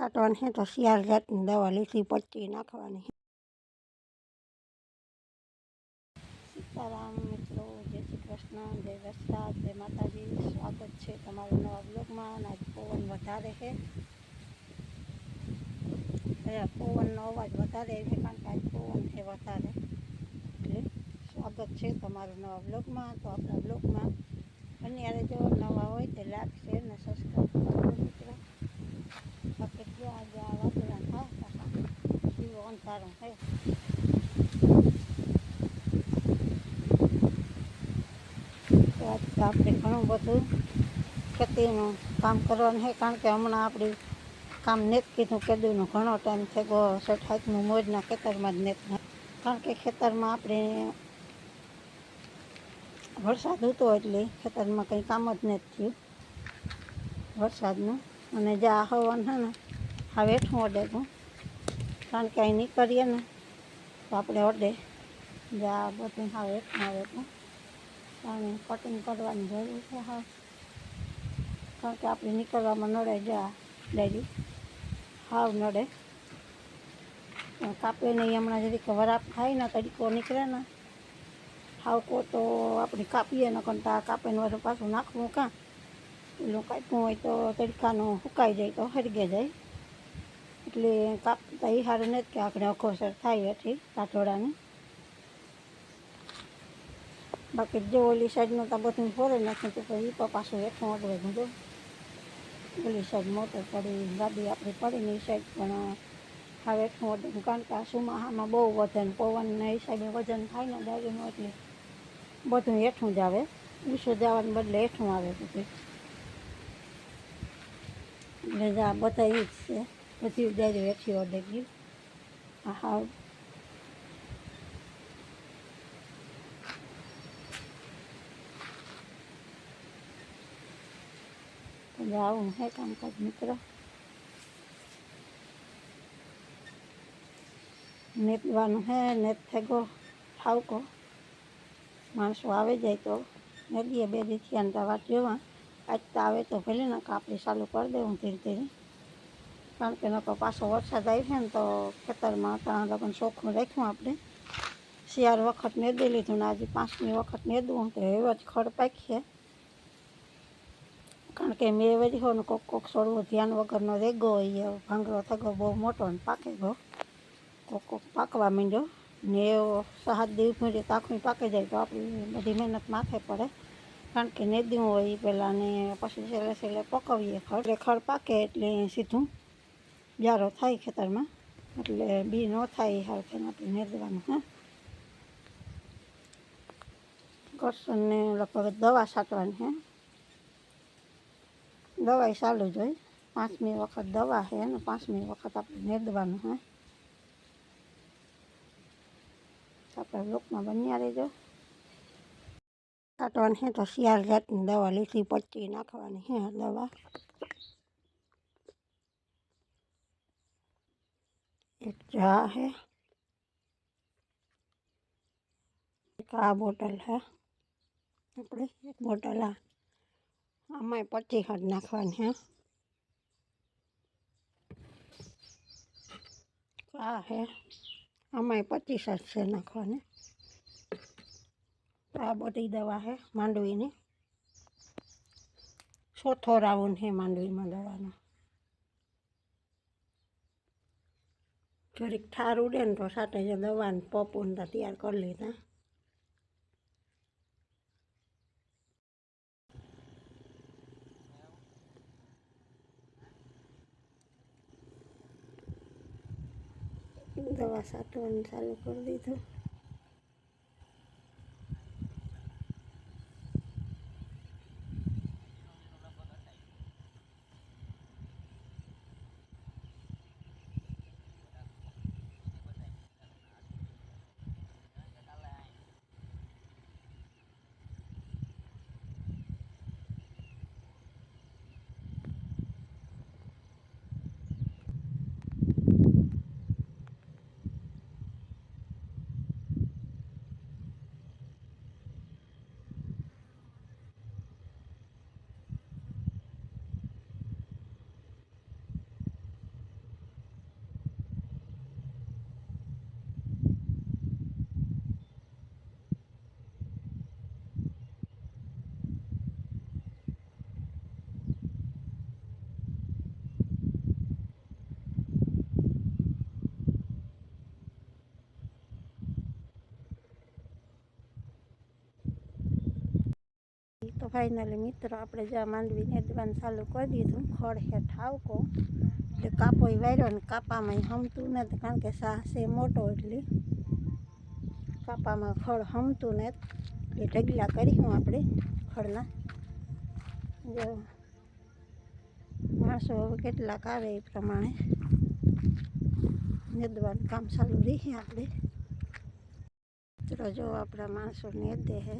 કાઢવાની છે તો શિયાળ જાતની દવા લીધી પટ્ટી નાખવાની સીતારામ મિત્રો, જય શ્રી કૃષ્ણ, જય વરસાદ, જય માતાજી, સ્વાગત છે તમારું નવા બ્લોગમાં અને આજ પવન વધારે છે પવનનો અવાજ વધારે છે કારણ કે આજ પવન છે વધારે. એટલે સ્વાગત છે તમારું નવા બ્લોગમાં. તો આપણા બ્લોગમાં બન્યારે જો નવા હોય તે લાગશે અને સબસ્ક્રાઈબ છે આપણે ઘણું બધું ખેતીનું કામ કરવાનું છે કારણ કે હમણાં આપણે કામ નેત કીધું કેદુનો ઘણો ટાઈમ થઈ ગયો સઠાઈકનું મોજના ખેતરમાં જ નેત કારણ કે ખેતરમાં આપણે વરસાદ હતો એટલે ખેતરમાં કંઈ કામ જ નથી થયું વરસાદનું અને જે આ હવન છે ને આ હેઠું અડે તું કારણ કે અહીં નીકળીએ ને, તો આપણે જે આ બધું હવે વેઠું આવે તું કારણ કટિંગ કરવાની જરૂર છે હા કારણ કે આપણે નીકળવામાં નડે જા ડેડી હાવ નડે. કાપે નહીં, હમણાં જરીક વરાપ થાય ને તરીકો નીકળે ને હાવકો તો આપણે કાપીએ ને કંટા કાપીને બધું પાછું નાખવું કાં? પેલું કાપ્યું હોય તો તડકાનું સુકાઈ જાય, તો હરગે જાય. એટલે કાપતા એ સારું નથી કે આપણે અખોસર થાય હતી કાઠોડાની બાકી જો ઓલી સાઈડનું તો બધું ફોરે નાખ્યું તો પછી તો પાછું હેઠું અડવે બધું ઓલી સાઈડ મોટર પડી, ગાડી આપણી પડી ને એ સાઈડ, પણ હવે હેઠું અડવું કારણ કે આ સુમાહામાં બહુ વજન પવનના એ સાઈડે વજન થાય ને દારૂનું એટલે બધું હેઠું જ આવે. ઊંચું જવાને બદલે હેઠું આવે બધું. એટલે આ બધા એ જ છે. બધી દારૂ હેઠી અડે ગયું આ હાવ એટલે આવું હે કામકાજ મિત્ર નેતવાનું હે નેત થેગો ઠાવકો માણસો આવે જાય તો નદીએ બે દીથી અંતા વાત જોવા આજ તો આવે તો ભલે ને કાપડી ચાલુ કરી દેવું ધીરે ધીરે કારણ કે નકો પાછો વરસાદ આવી છે ને તો ખેતરમાં ત્યાં લગન ચોખ્ખું રાખ્યું આપણે શિયાળ વખત નેદી લીધું ને આજે પાંચમી વખત નેદવું તો એવા જ ખડ પાકીએ કારણ કે મેં વળી હોય ને કોક કોક છોડવું ધ્યાન વગરનો રેગો હોય ભાંગરો થયો બહુ મોટો ને પાકે ગયો કોક કોક પાકવા માંડ્યો ને એવો સાત દિવસ સુધી આખું પાકી જાય તો આપણી બધી મહેનત માથે પડે કારણ કે નેદ્યું હોય એ પહેલાં ને પછી છેલ્લે છેલ્લે પકવીએ ખડ એટલે ખડ પાકે એટલે સીધું જારો થાય ખેતરમાં, એટલે બી ન થાય એ હાલ થઈને આપણે નેદવાનું હા. કરશનને લગભગ દવા છાંટવાની, હે. દવાઈ ચાલુ જ હોય. પાંચમી વખત દવા છે અને પાંચમી વખત આપણે નેદવાનું હે. આપણે લોકમાં બન્યા રહેજો. છાંટવાની હે તો શિયાળ જાતની દવા લીધી, પચી નાખવાની હે દવા. એક ચા है। એક આ બોટલ છે આપણે એક બોટલ આ આમાંય પટ્ટી ખાડ નાખવાની હા આ હે આમાં પચીસ જ છે નાખવાની આ બધી દવા છે માંડવીની ચોથો રાઉન્ડ છે માંડવીમાં દવાનો જરીક ઠાર ઉડે ને તો સાથે જે દવાને પપુન તૈયાર કરી લીધા. દવા છાંટવાનું ચાલુ કરી દીધું. ફાઇનલી મિત્રો આપણે જ્યાં માંડવી નેદવાનું ચાલુ કરી દીધું ખડ હેઠ આવકો એટલે કાપો વાર્યો ને કાપામાં હમતું નથી કારણ કે સાહ છે મોટો એટલે કાપામાં ખડ હમતું નથી એટલે ઢગલા કરીશું આપણે ખડના જો માણસો હવે કેટલાક આવે એ પ્રમાણે નેદવાનું કામ ચાલુ રહીએ આપણે મિત્રો જો આપણા માણસો નેદે હે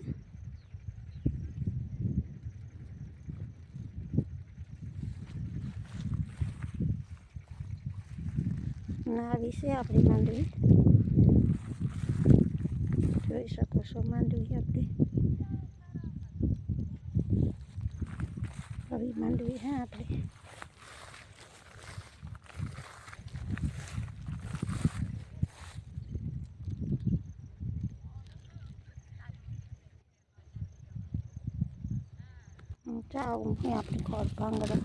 આવી છે આપણી માંડવી. જોઈ શકો છો માંડવી આપણી. આવી માંડવી હે આપણી. ચાઉ આપણે ખોર ભાંગરો.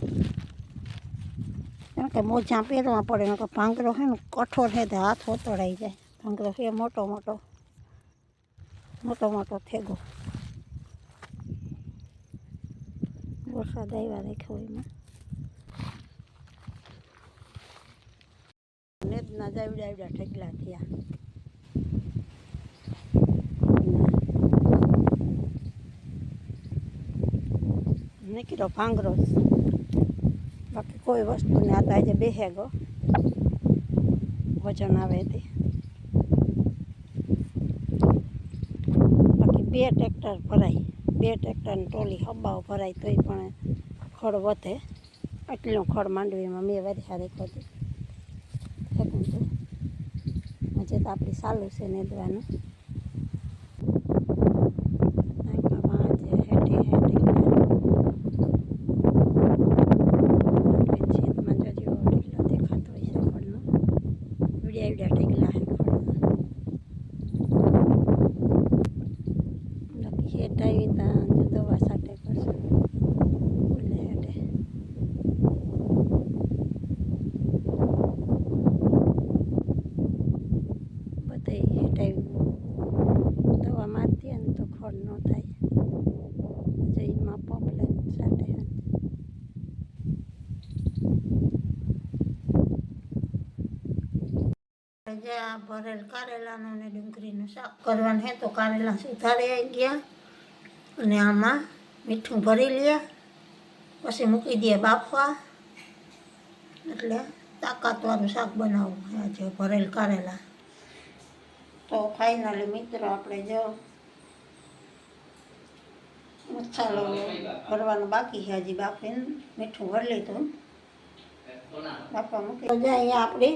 કેમ કે મોજા પહેરવા પડે ને ભાંગરો છે ને કઠોર છે તે હાથ ઓતડાઈ જાય. ભાંગરો છે મોટો મોટો મોટો મોટો થેગો. વરસાદ આવ્યા રાખ્યો એમાં. નેતના જાવડા આવડા ઠેકલા થયા. નીકળ્યો ભાંગરો બાકી કોઈ વસ્તુ ને આ આજે બેહે ગો. વજન આવે તે બાકી બે ટ્રેક્ટર ભરાય. બે ટ્રેક્ટરની ટોલી હબાઓ ભરાય તોય પણ ખડ વધે. એટલું ખડ માંડવીમાં મેં વરસા રાખ્યો હતું ફેંકું હજી તો આપણી ચાલુ છે નેદવાનું નાયકામાં આજે હેઠે હેઠે શીતમાં જોજો ઢીકલો દેખાતો હોય છે ખડનો વિડિયા વિડિયા ઢીકલા છે ખડના બાકી હેઠ આવી ત્યાં જો દવા સાથે કરશે બોલે હેઠે બધે હેઠ આવી દવા મારતી ને તો ખડ ન થાય જઈમાં પંપ લઈને સાથે આ ભરેલ કારેલાનું ને ડુંગળીનું શાક કરવાનું હે તો કારેલા સુધારી ગયા અને આમાં મીઠું ભરી લે પછી મૂકી દે બાફવા. એટલે તાકાતવાળું શાક બનાવવું આજે ભરેલ કારેલા. તો ફાઇનલી મિત્રો આપણે જો મસાલો ભરવાનો બાકી છે. હજી બાફીને મીઠું ભરી લીધું. બાફવા મૂકી. જાય આપણી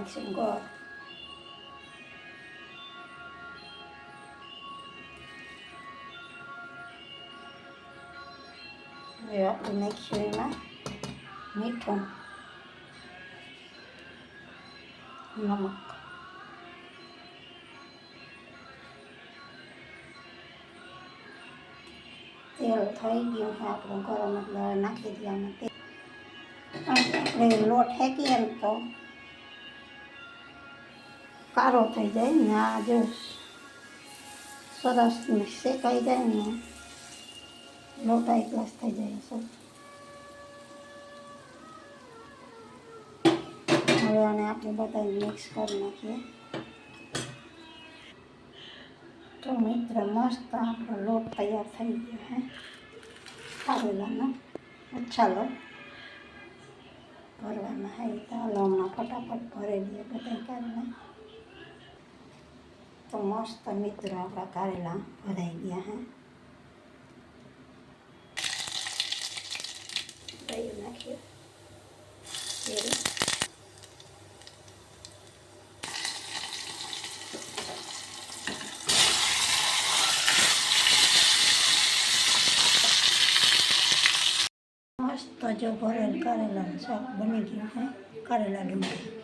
હવે એમાં નાખીશું ગોળ હવે આપણે નાખીશું એમાં મીઠું નમક તેલ થઈ ગયું છે આપણું ગરમ એટલે હવે નાખી દઈએ આમાં તેલ આપણે લોટ ફેંકીએ ને તો કાળો થઈ જાય ને આ જો સરસ શેકાઈ જાય ને લોટાઈ ગ્લાસ થઈ જાય સર હવે આને આપણે બધા મિક્સ કરી નાખીએ તો મિત્ર મસ્ત આપણો લોટ તૈયાર થઈ ગયો હે કારેલાનો ચાલો ભરવાના હે તો હાલો હમણાં ફટાફટ ભરી દઈએ બધા કારેલા તો મસ્ત મિત્રો આપણા કારેલા ભરાઈ ગયા હે દહીં નાખીએ તેલ મસ્ત જો ભરેલ કારેલાનું શાક બની ગયું હે કારેલા ડુંગળી